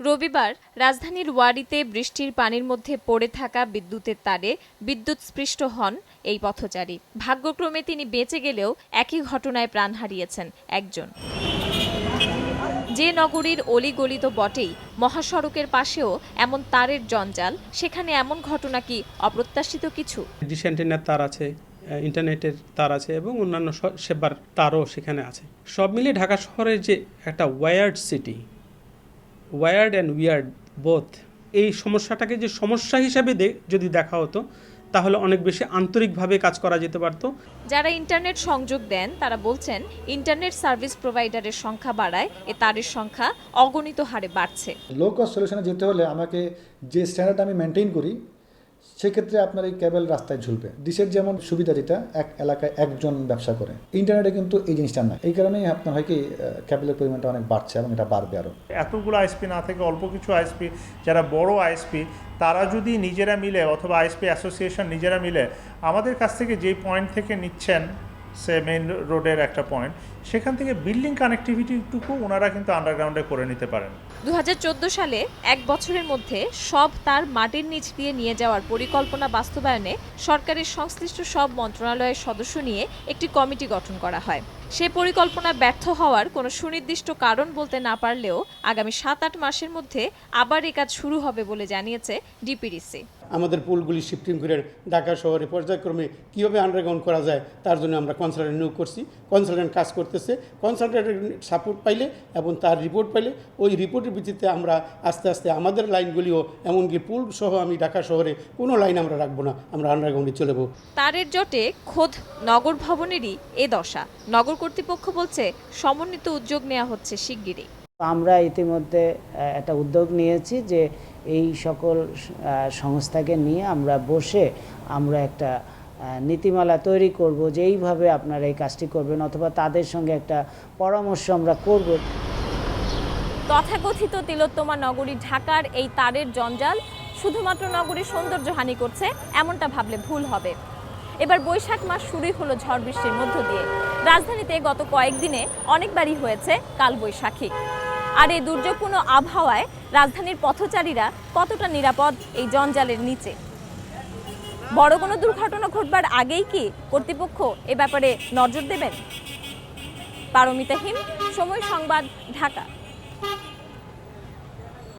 রবিবার রাজধানীর ওয়ারিতে বৃষ্টির পানির মধ্যে পড়ে থাকা বিদ্যুতের তারে বিদ্যুৎ স্পৃষ্ট হন এই পথচারী। ভাগ্যক্রমে তিনি বেঁচে গেলেও একই ঘটনায় প্রাণ হারিয়েছেন একজন। যে নগরীর অলিগলি তো বটেই মহাসড়কের পাশেও এমন তারের জঞ্জাল, সেখানে এমন ঘটনা কি অপ্রত্যাশিত কিছু? তার আছে ইন্টারনেটের তার আছে এবং অন্যান্য সেবার তারও সেখানে আছে। সব মিলিয়ে ঢাকা শহরের যে একটা ward city ward and weird both এই সমস্যাটাকে যে সমস্যা হিসাবে দে- যদি দেখা হতো তাহলে অনেক বেশি আন্তরিকভাবে কাজ করা যেতে পারত। যারা ইন্টারনেট সংযোগ দেন তারা বলছেন ইন্টারনেট সার্ভিস প্রোভাইডারের সংখ্যা বাড়ায় এ তারের সংখ্যা অগণিত হারে বাড়ছে। লো কস্ট সলিউশনে যেতে হলে আমাকে যে স্ট্যান্ডার্ড আমি মেনটেন করি সেক্ষেত্রে আপনার এই কেবল রাস্তায় ঝুলবে। ডিশের যেমন সুবিধা যেটা, এক এলাকায় একজন ব্যবসা করে। ইন্টারনেটে কিন্তু এই জিনিসটা নাই। এই কারণেই আপনার হয় কি ক্যাবেলের পরিমাণটা অনেক বাড়ছে এবং এটা বাড়বে আরও এতগুলো আইএসপি না থেকে অল্প কিছু আইএসপি, যারা বড় আইএসপি, তারা যদি নিজেরা মিলে, অথবা আইএসপি অ্যাসোসিয়েশন নিজেরা মিলে, আমাদের কাছ থেকে যেই পয়েন্ট থেকে নিচ্ছেন সে মেইন রোডের একটা পয়েন্ট সেখান থেকে বিল্ডিং কানেক্টিভিটিটুকু ওনারা কিন্তু আন্ডারগ্রাউন্ডে করে নিতে পারেন। দু হাজার চোদ্দ সালে এক বছরের মধ্যে সব তার মাটির নিচ দিয়ে নিয়ে যাওয়ার পরিকল্পনা বাস্তবায়নে সরকারের সংশ্লিষ্ট সব মন্ত্রণালয়ের সদস্য নিয়ে একটি কমিটি গঠন করা হয়। সে পরিকল্পনা ব্যর্থ হওয়ার কোনো সুনির্দিষ্ট কারণ বলতে না পারলেও আগামী সাত আট মাসের মধ্যে আবার এ কাজ শুরু হবে বলে জানিয়েছে ডিপিডিসি। আমাদের পুলগুলি শিফটিং করে ঢাকা শহরে পর্যায়ক্রমে কীভাবে আন্ডারগ্রাউন্ড করা যায় তার জন্য আমরা কনসালটেন্ট নিয়োগ করছি। কনসালটেন্ট কাজ করতেছে। কনসালটেন্টের সাপোর্ট পাইলে এবং তার রিপোর্ট পাইলে ওই রিপোর্টের ভিত্তিতে আমরা আস্তে আস্তে আমাদের লাইনগুলিও এমনকি পুল সহ আমি ঢাকা শহরে কোনো লাইন আমরা রাখব না। আমরা আন্ডারগ্রাউন্ডে চলে তারের জটে খোদ নগর ভবনেরই এ দশা। নগর কর্তৃপক্ষ বলছে সমন্বিত উদ্যোগ নেওয়া হচ্ছে শিগগিরই। আমরা ইতিমধ্যে একটা উদ্যোগ নিয়েছি যে এই সকল সংস্থাকে নিয়ে আমরা বসে আমরা একটা নীতিমালা তৈরি করব যে এইভাবে আপনারা এই কাজটি করবেন অথবা তাদের সঙ্গে একটা পরামর্শ আমরা করব। তথাকথিত তিলোত্তমা নগরী ঢাকার এই তারের জঞ্জাল শুধুমাত্র নগরীর সৌন্দর্যহানি করছে এমনটা ভাবলে ভুল হবে। এবার বৈশাখ মাস শুরুই হলো ঝড় বৃষ্টির মধ্য দিয়ে। রাজধানীতে গত কয়েকদিনে অনেকবারই হয়েছে কালবৈশাখী। আর এই দুর্যোগপূর্ণ আবহাওয়ায় রাজধানীর পথচারীরা কতটা নিরাপদ এই জঞ্জালের নিচে? বড় কোনো দুর্ঘটনা ঘটবার আগেই কি কর্তৃপক্ষ এ ব্যাপারে নজর দেবেন? পারমিতা হিম, সময় সংবাদ, ঢাকা।